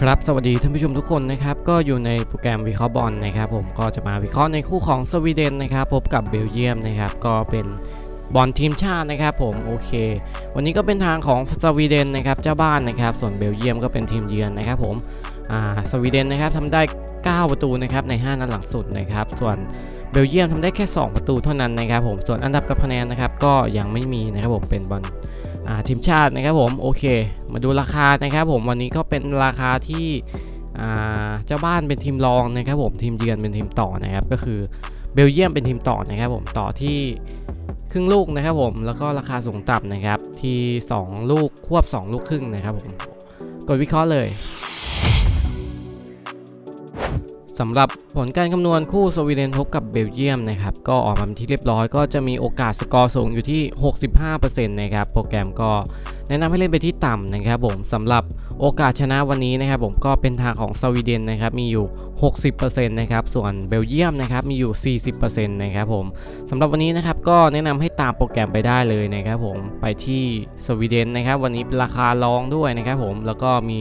ครับสวัสดีท่านผู้ชมทุกคนนะครับก็อยู่ในโปรแกรมวิเคราะห์บอลนะครับผมก็จะมาวิเคราะห์ในคู่ของสวีเดนนะครับพบกับเบลเยียมนะครับก็เป็นบอลทีมชาตินะครับผมโอเค วันนี้ก็เป็นทางของสวีเดนนะครับเจ้าบ้านนะครับส่วนเบลเยียมก็เป็นทีมเยือนนะครับผมอ่าสวีเดนนะครับทำได้ 9 ประตูนะครับใน 5 นัดหลังสุดนะครับส่วนเบลเยียมทำได้แค่ 2 ประตูเท่านั้นนะครับผมส่วนอันดับกับคะแนนนะครับก็ยังไม่มีนะครับผมเป็นบอล อ่าทีมชาตินะครับผมโอเค มาดูราคานะครับผมวันนี้ก็เป็นราคาที่อ่าเจ้าบ้านเป็นทีมรองนะครับผมทีมเยือนเป็นทีมต่อนะครับก็คือเบลเยียมเป็นทีมต่อนะครับผมต่อที่ครึ่งลูกนะครับผมแล้วก็ราคาสูงต่ำนะครับที่ 2 ลูกควบ 2 ลูกครึ่งนะครับผมกดวิเคราะห์เลย สำหรับผลการคำนวณคู่สวีเดนพบกับเบลเยียมนะครับก็ออกมาที่เรียบร้อยก็จะมีโอกาสสกอร์สูงอยู่ที่ 65%นะครับโปรแกรมก็แนะนำให้เล่นไปที่ต่ำนะครับผมสำหรับโอกาสชนะวันนี้นะครับผมก็เป็นทางของสวีเดนนะครับมีอยู่ 60%นะครับส่วนเบลเยียมนะครับมีอยู่ 40%นะครับผมสำหรับวันนี้นะครับก็แนะนำให้ตามโปรแกรมไปได้เลยนะครับผมไปที่สวีเดนนะครับวันนี้ราคารองด้วยนะครับผมแล้วก็มี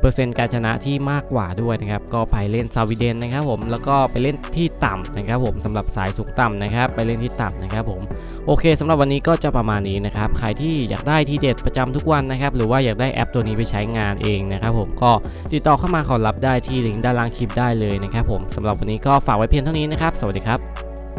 เปอร์เซ็นต์การชนะที่มากกว่าด้วยนะครับก็ไปเล่นซาวิเดนนะครับผมแล้วก็ไปเล่นที่ต่ำนะครับผมสำหรับสายสูงต่ำนะครับไปเล่นที่ต่ำนะครับผมโอเคสำหรับวันนี้ก็จะประมาณนี้นะครับใครที่อยากได้ทีเด็ดประจำทุกวันนะครับหรือว่าอยากได้แอปตัวนี้ไปใช้งานเองนะครับผมก็ติดต่อเข้ามาขอรับได้ที่ลิงก์ด้านล่างคลิปได้เลยนะครับผมสำหรับวันนี้ก็ฝากไว้เพียงเท่านี้นะครับ สวัสดีครับ